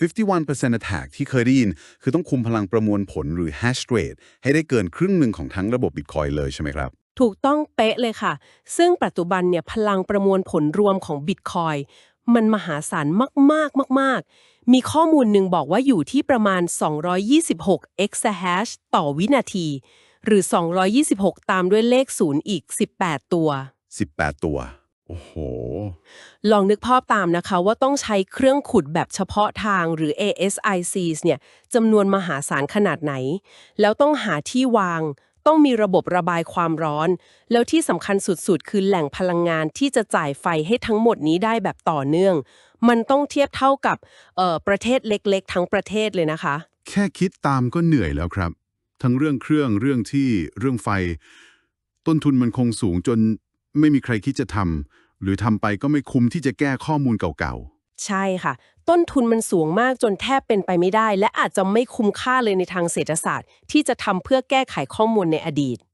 51% attack ที่เคยได้ยิน คือต้องคุมพลังประมวลผลหรือ hash rate ให้ได้เกินครึ่งหนึ่งของทั้งระบบ Bitcoin เลยใช่ไหมครับ ถูกต้องเป๊ะเลยค่ะ ซึ่งปัจจุบันเนี่ยพลังประมวลผลรวมของ Bitcoin มันมหาศาลมากๆ มาก ๆ มีข้อมูลหนึ่งบอกว่าอยู่ที่ประมาณ 226 exahash ต่อวินาที หรือ 226 ตามด้วยเลข 0 อีก 18 ตัว 18 ตัว โอ้โห ลองนึกภาพตามนะคะว่าต้องใช้เครื่องขุดแบบเฉพาะทางหรือ ASICs เนี่ยจำนวนมหาศาลขนาดไหน แล้วต้องหาที่วาง ต้องมีระบบระบายความร้อน แล้วที่สำคัญสุดๆ คือแหล่งพลังงานที่จะจ่ายไฟให้ทั้งหมดนี้ได้แบบต่อเนื่อง มันต้องเทียบเท่ากับประเทศเล็กๆ ทั้งประเทศเลยนะคะ แค่คิดตามก็เหนื่อยแล้วครับ ทั้งเรื่องเครื่องเรื่องที่เรื่องไฟ ต้นทุนมันคงสูงจน ไม่มีใครคิดจะทำหรือทำไปก็ไม่คุ้มที่จะแก้ข้อมูลเก่าๆ ใช่ค่ะ ต้นทุนมันสูงมากจนแทบเป็นไปไม่ได้ และอาจจะไม่คุ้มค่าเลยในทางเศรษฐศาสตร์ ที่จะทำเพื่อแก้ไขข้อมูลในอดีต